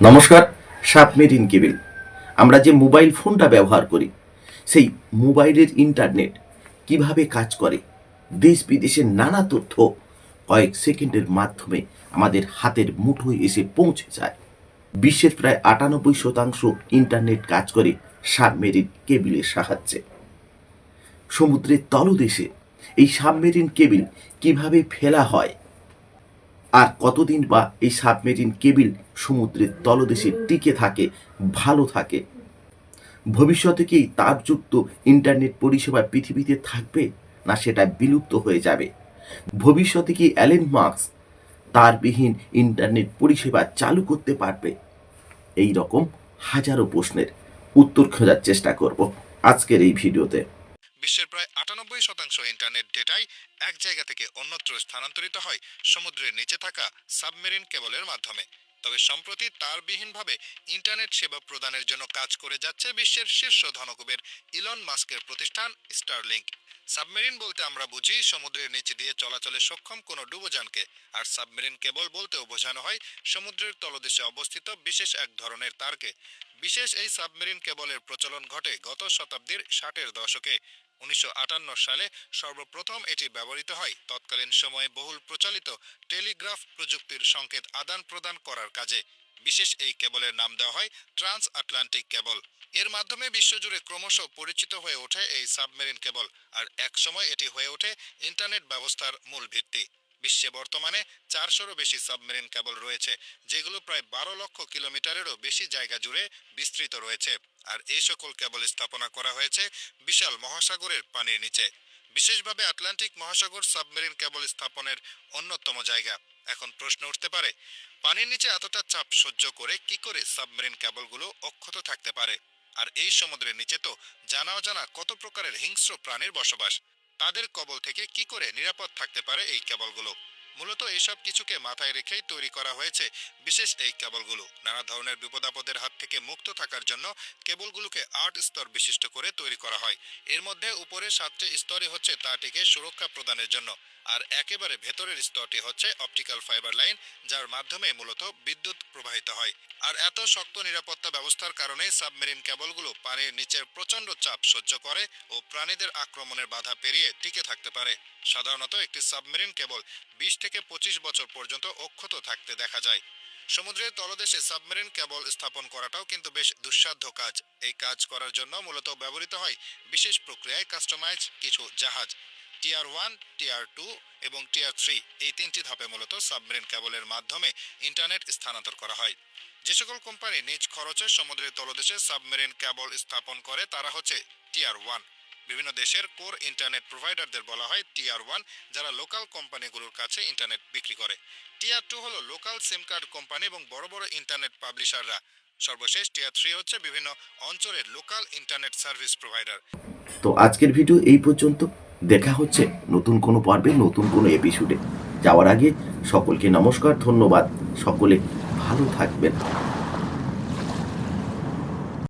নমস্কার submarine cable আমরা যে মোবাইল ফোনটা ব্যবহার করি, সেই মোবাইলের ইন্টারনেট কীভাবে কাজ করে, দেশ বিদেশের নানা তথ্য কয়েক সেকেন্ডের মাধ্যমে আমাদের হাতের মুঠোয় এসে পৌঁছে যায়। বিশ্বের প্রায় আটানব্বই শতাংশ ইন্টারনেট কাজ করে সাবমেরিন কেবিলের সাহায্যে। সমুদ্রের তলদেশে এই সাবমেরিন কেবিল কীভাবে ফেলা হয় আর কতদিন বা এই সাবমেরিন কেবিল সমুদ্রের তলদেশে টিকে থাকে, ভালো থাকে? ভবিষ্যতে কি তাপযুক্ত ইন্টারনেট পরিষেবা পৃথিবীতে থাকবে, না সেটা বিলুপ্ত হয়ে যাবে? ভবিষ্যতে কি অ্যালেন মার্কস তারবিহীন ইন্টারনেট পরিষেবা চালু করতে পারবে? এই রকম হাজারো প্রশ্নের উত্তর খোঁজার চেষ্টা করব আজকের এই ভিডিওতে। বিশ্বের প্রায় আটানব্বই শতাংশ ইন্টারনেট ডেটাই এক জায়গা থেকে অন্যত্র স্থানান্তরিত হয় সমুদ্রের নিচে থাকা সাবমেরিন কেবলের মাধ্যমে। তবে সম্প্রতি তারবিহীনভাবে ইন্টারনেট সেবা প্রদানের জন্য কাজ করে যাচ্ছে বিশ্বের শীর্ষ ধনকুবের ইলন মাস্কের প্রতিষ্ঠান স্টারলিংক। সাবমেরিন বলতে আমরা বুঝি সমুদ্রের নিচে দিয়ে চলাচলে সক্ষম কোনো ডুবোযানকে আর সাবমেরিন কেবল বলতেও বোঝানো হয় সমুদ্রের তলদেশে অবস্থিত বিশেষ এক ধরনের তারকে। বিশেষ এই সাবমেরিন কেবলের প্রচলন ঘটে গত শতাব্দীর ষাটের দশকে। উনিশশো আটান্ন সালে সর্বপ্রথম এটি ব্যবহৃত হয়। তৎকালীন সময়ে বহুল প্রচলিত টেলিগ্রাফ প্রযুক্তির সংকেত আদান প্রদান করার কাজে। বিশেষ এই কেবলের নাম দেওয়া হয় ট্রান্স আটলান্টিক কেবল। এর মাধ্যমে বিশ্বজুড়ে ক্রমশ পরিচিত হয়ে ওঠে এই সাবমেরিন কেবল। আর একসময় এটি হয়ে ওঠে ইন্টারনেট ব্যবস্থার মূল ভিত্তি। বিশ্বে বর্তমানে চারশোরও বেশি সাবমেরিন কেবল রয়েছে, যেগুলো প্রায় বারো লক্ষ কিলোমিটারেরও বেশি জায়গা জুড়ে বিস্তৃত রয়েছে। আর এই সকল কেবল স্থাপনা করা হয়েছে বিশাল মহাসাগরের পানির নিচে। বিশেষভাবে আটলান্টিক মহাসাগর সাবমেরিন কেবল স্থাপনের অন্যতম জায়গা। এখন প্রশ্ন উঠতে পারে, পানির নিচে এতটা চাপ সহ্য করে কি করে সাবমেরিন কেবলগুলো অক্ষত থাকতে পারে? আর এই সমুদ্রের নিচে তো জানা অজানা কত প্রকারের হিংস্র প্রাণীর বসবাস। তাদের কবল থেকে কি করে নিরাপদ থাকতে পারে এই কেবলগুলো? মূলত এইসব কিছুকে মাথায় রেখেই তৈরি করা হয়েছে বিশেষ এই কেবলগুলো। নানা ধরনের বিপদাপদের হাত থেকে মুক্ত থাকার জন্য কেবলগুলোকে আট স্তর বিশিষ্ট করে তৈরি করা হয়। এর মধ্যে উপরে সাতটি স্তরে হচ্ছে তাটিকে সুরক্ষা প্রদানের জন্য। আর একেবারে ভেতরের স্তরটি হচ্ছে অপটিক্যাল ফাইবার লাইন, যার মাধ্যমে মূলত বিদ্যুৎ প্রবাহিত হয়। আর এত শক্ত নিরাপত্তা ব্যবস্থার কারণে সাবমেরিন কেবলগুলো পানির নিচের প্রচণ্ড চাপ সহ্য করে ও প্রাণীদের আক্রমণের বাধা পেরিয়ে টিকে থাকতে পারে। সাধারণত একটি সাবমেরিন কেবল বিশ থেকে পঁচিশ বছর পর্যন্ত অক্ষত থাকতে দেখা যায়। সমুদ্রের তলদেশে সাবমেরিন কেবল স্থাপন করাটাও কিন্তু বেশ দুঃসাধ্য কাজ। এই কাজ করার জন্য মূলত ব্যবহৃত হয় বিশেষ প্রক্রিয়ায় কাস্টমাইজ কিছু জাহাজ। টিআর ওয়ান টিআর টু এবং টিআর থ্রি, এই তিনটি ধাপে মূলত সাবমেরিন কেবলের মাধ্যমে ইন্টারনেট স্থানান্তর করা হয়। যে সকল কোম্পানি নিজ খরচে সমুদ্রের তলদেশে সাবমেরিন কেবল স্থাপন করে, তারা হচ্ছে টিআর ওয়ান। বিভিন্ন দেশের কোর ইন্টারনেট প্রোভাইডারদের বলা হয় টিআর ওয়ান, যারা লোকাল কোম্পানিগুলোর কাছে ইন্টারনেট বিক্রি করে। টিআর টু হলো লোকাল সিম কার্ড কোম্পানি এবং বড় বড় ইন্টারনেট পাবলিশাররা। সর্বশেষ টিআর থ্রি হচ্ছে বিভিন্ন অঞ্চলের লোকাল ইন্টারনেট সার্ভিস প্রোভাইডার। তো আজকের ভিডিও এই পর্যন্ত। দেখা হচ্ছে নতুন কোনো পর্বে, নতুন কোনো এপিসোডে যাওয়ার আগে সকলকে নমস্কার, ধন্যবাদ। সকলে ভালো থাকবেন।